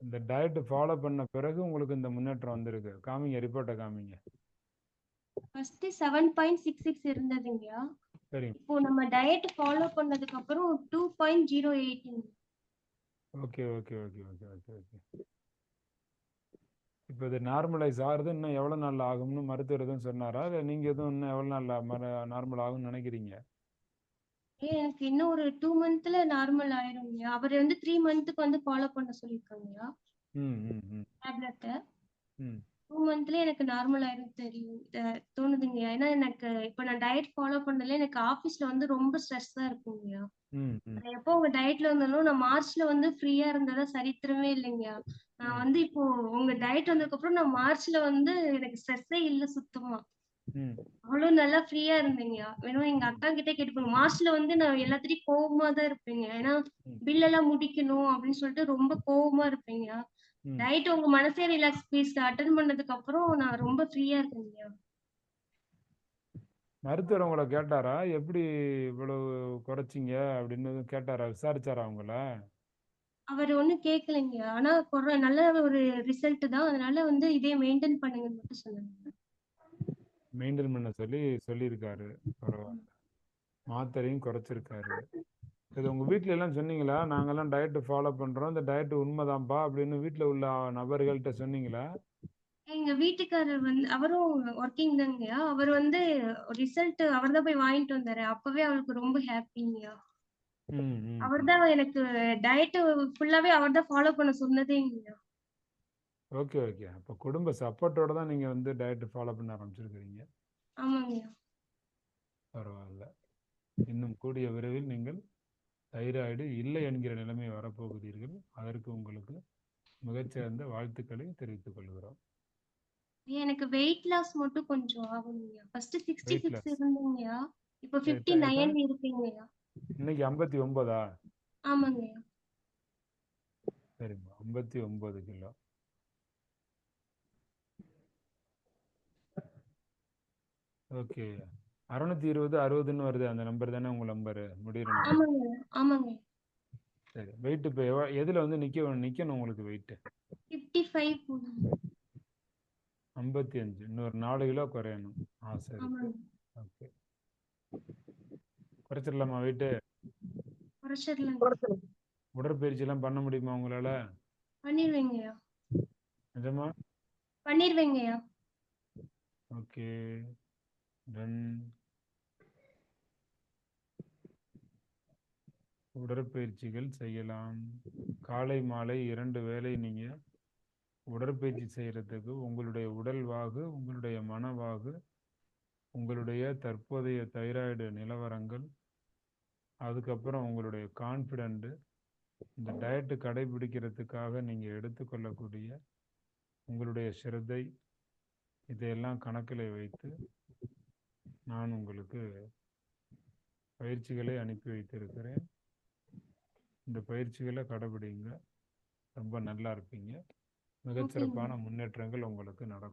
இந்த diet follow பண்ண பிறகு உங்களுக்கு இந்த முன்னேற்றம் வந்திருக்கு. காமிங்க ரிப்போர்ட்டை காமிங்க. First seven point six six இருந்ததுங்கய்யா. சரிங்க இப்போ நம்ம டயட் ஃபாலோ பண்ணதுக்கு அப்புறம் two point zero எயிட்டுங்க okay okay okay okay okay okay இப்போ இது நார்மலைஸ் ஆகுறது இன்னும் எவ்வளோ நாள் ஆகும்னு மருத்துவர் எதுவும் சொன்னாரா? இல்லை நீங்கள் எதுவும் இன்னும் எவ்வளோ நாள் நார்மல் ஆகும்னு நினைக்கிறீங்க? எனக்கு இன்னும் ஒரு டூ மந்த்ல நார்மல் ஆயிருங்கய்யா அவர் வந்து த்ரீ மந்த்துக்கு வந்து ஃபாலோ பண்ண சொல்லியிருக்காங்கய்யா ம் ம் ம். டேப்லெட்டை ம். டூ மந்த்ல எனக்கு நார்மல் ஆயிரும் தெரியும். அஹ் தோணுதுங்கய்யா ஏன்னா எனக்கு இப்போ நான் டயட் ஃபாலோ பண்ணல எனக்கு ஆஃபீஸ்ல வந்து ரொம்ப ஸ்ட்ரெஸ்ஸா இருக்குங்கய்யா ம் ம். நான் எப்போ உங்க டயட்ல வந்தாலும் நான் மார்ச்ல வந்து ஃப்ரீயா இருந்ததா சரித்திரமே இல்லைங்கய்யா நான் வந்து இப்போ உங்க டயட் வந்ததுக்கு அப்புறம் நான் மார்ச்ல வந்து எனக்கு ஸ்ட்ரெஸ்ஸே இல்ல சுத்தமா. அவ்வளவு நல்லா ஃப்ரீயா இருந்தீங்கய்யா வேணும் எங்க அக்கா கிட்ட கேட்டுப்போங்க மார்ச்ல வந்து நான் எல்லாத்துலயும் கோவமா தான் இருப்பேங்க. ஏன்னா. பில் எல்லாம் முடிக்கணும் அப்படின்னு சொல்லிட்டு ரொம்ப கோவமா இருப்பேங்க. நைட் உங்க மனசே ரிலாக்ஸ் பீஸ் அட்டன் பண்ணதுக்கு அப்புறம் நான் ரொம்ப ஃப்ரீயா இருக்கேங்கய்யா மருத்துவர் உங்களை கேட்டாரா? எப்படி இவ்வளவு குறைச்சிங்க? அப்படின்னு கேட்டாரா? விசாரிச்சாரா உங்கள? அவர் ஒண்ணும் கேட்கலைங்க ஆனா நல்ல ஒரு ரிசல்ட் தான். அதனால வந்து இதே மெயின்டைன் பண்ணுங்கன்னு மட்டும் சொன்னாங்க. மெயின்டைன் பண்ண சொல்லி சொல்லியிருக்காரு. பரவாயில்ல. மாத்திரையும் குறைச்சிருக்காரு. இது உங்க வீட்ல எல்லாம் சொன்னீங்களா? நாங்கெல்லாம் டயட் ஃபாலோ பண்றோம். இந்த டயட் உண்மைதான்ப்பா அப்படின்னு வீட்ல உள்ள நபர்கள்ட்ட சொன்னீங்களா? எங்க வீட்டுக்காரர் வந்து அவரும் ஒர்க்கிங் தாங்கய்யா. அவர் வந்து ரிசல்ட் அவர் தான் போய் வாங்கிட்டு வந்தாரு. அப்பவே அவருக்கு ரொம்ப ஹாப்பிங்கய்யா அவர் தான் எனக்கு டயட் ஃபுல்லாவே அவர் தான் ஃபாலோ பண்ண சொன்னதேங்கய்யா. Okay okay. அப்போ குடும்ப சப்போர்ட்டோட தான் நீங்க வந்து டயட் ஃபாலோ பண்ண ஆரம்பிச்சிருக்கிறீங்க. பரவாயில்ல இன்னும் கூடிய விரைவில் நீங்கள் தைராய்டு இல்லை என்கிற நிலைமை வரப்போகிறீர்கள். அதற்கு உங்களுக்கு மிகச்சிறந்த வாழ்த்துக்களை தெரிவித்துக் கொள்கிறோம். எனக்கு வெயிட் லாஸ் மட்டும் கொஞ்சம் ஆகுங்கய்யா. First sixty six loss. இருந்தீங்கய்யா. இப்போ ஃபிஃப்டி நைன் இருக்கீங்கய்யா. இன்னைக்கு ஐம்பத்தி ஒன்பதா? ஆமாங்கய்யா. சரிம்மா. ஐம்பத்தி ஒன்பது கிலோ. ஓகே. அறுநூத்தி இருபது அறுபதுன்னு வருது. அந்த நம்பர் தானே உங்க நம்பரு? ஆமாங்கய்யா ஆமாங்கய்யா சரி வெயிட் இப்போ எதில் வந்து நிற்க நிற்கணும் உங்களுக்கு ஃபைவ் போதுங்க. ஐம்பத்தி அஞ்சு. இன்னொரு நாலு கிலோ குறையணும். ஆ சரி. ஆமாங்க. ஓகே. குறைச்சிடலாமா வெயிட்டு குறைச்சிடலாங்க. உடற்பயிற்சிலாம் பண்ண முடியுமா உங்களால? பண்ணிடுவேங்கய்யா நிஜமா? பண்ணிடுவேங்கய்யா ஓகே. உடற்பயிற்சிகள் செய்யலாம். காலை மாலை இரண்டு வேளை நீங்க உடற்பயிற்சி செய்யறதுக்கு உங்களுடைய உடல் வாகு உங்களுடைய மனவாகு உங்களுடைய தற்போதைய தைராய்டு நிலவரங்கள் அதுக்கப்புறம் உங்களுடைய கான்ஃபிடென்ட்டு இந்த டயட்டு கடைபிடிக்கிறதுக்காக நீங்கள் எடுத்துக்கொள்ளக்கூடிய உங்களுடைய சிரத்தை இதையெல்லாம் கணக்கில் வைத்து நான் உங்களுக்கு பயிற்சிகளை அனுப்பி வைத்திருக்கிறேன். இந்த பயிற்சிகளை கடைபிடிங்க. ரொம்ப நல்லா இருப்பீங்க. மிகச்சிறப்பான முன்னேற்றங்கள் உங்களுக்கு நடக்கும்.